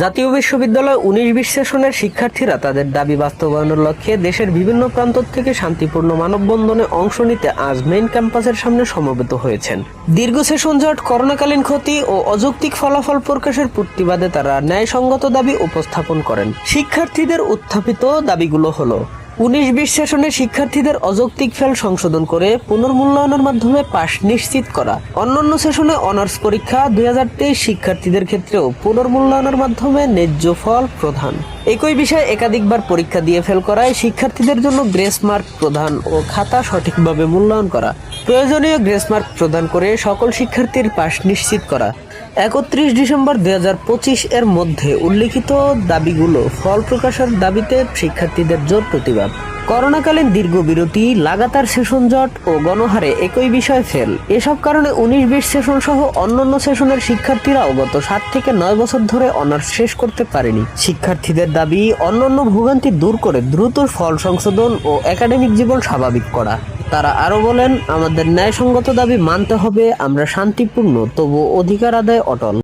জাতীয় বিশ্ববিদ্যালয় উনিশ বিশ সেশনের শিক্ষার্থীরা তাদের দাবি বাস্তবায়নের লক্ষ্যে দেশের বিভিন্ন প্রান্ত থেকে শান্তিপূর্ণ মানববন্ধনে অংশ নিতে আজ মেইন ক্যাম্পাসের সামনে সমবেত হয়েছেন। দীর্ঘ সেশন জট, করোনাকালীন ক্ষতি ও অযৌক্তিক ফলাফল প্রকাশের প্রতিবাদে তারা ন্যায়সঙ্গত দাবি উপস্থাপন করেন। শিক্ষার্থীদের উত্থাপিত দাবিগুলো হলো উনিশ বিশ সেশনে শিক্ষার্থীদের অযৌক্তিক ফেল সংশোধন করে পুনর্মূল্যায়নের মাধ্যমে পাশ নিশ্চিত করা। অন্যান্য সেশনে অনার্স পরীক্ষা দুই হাজার তেইশ শিক্ষার্থীদের ক্ষেত্রেও পুনর্মূল্যায়নের মাধ্যমে ন্যায্য ফল প্রধান। একই বিষয়ে একাধিকবার পরীক্ষা দিয়ে ফেল করায় শিক্ষার্থীদের জন্য গ্রেস মার্ক প্রধান ও খাতা সঠিকভাবে মূল্যায়ন করা। প্রয়োজনীয় গ্রেস মার্ক প্রদান করে সকল শিক্ষার্থীর পাশ নিশ্চিত করা। একত্রিশ ডিসেম্বর দুই হাজার পঁচিশ এর মধ্যে উল্লিখিত দাবিগুলো ফল প্রকাশের দাবিতে শিক্ষার্থীদের জোর প্রতিবাদ। করোনাকালীন দীর্ঘ বিরতি, লাগাতার সেশন জট ও গণহারে একই বিষয় ফেল। এসব কারণে উনিশ বিশ সেশন সহ অন্যান্য সেশনের শিক্ষার্থীরাও গত সাত থেকে নয় বছর ধরে অনার্স শেষ করতে পারেনি। শিক্ষার্থীদের দাবি, অন্যান্য ভোগান্তি দূর করে দ্রুত ফল সংশোধন ও একাডেমিক জীবন স্বাভাবিক করা। তারা আরও বলেন আমাদের ন্যায়সঙ্গত দাবি মানতে হবে আমরা শান্তিপূর্ণ তবু অধিকার আদায় অটল।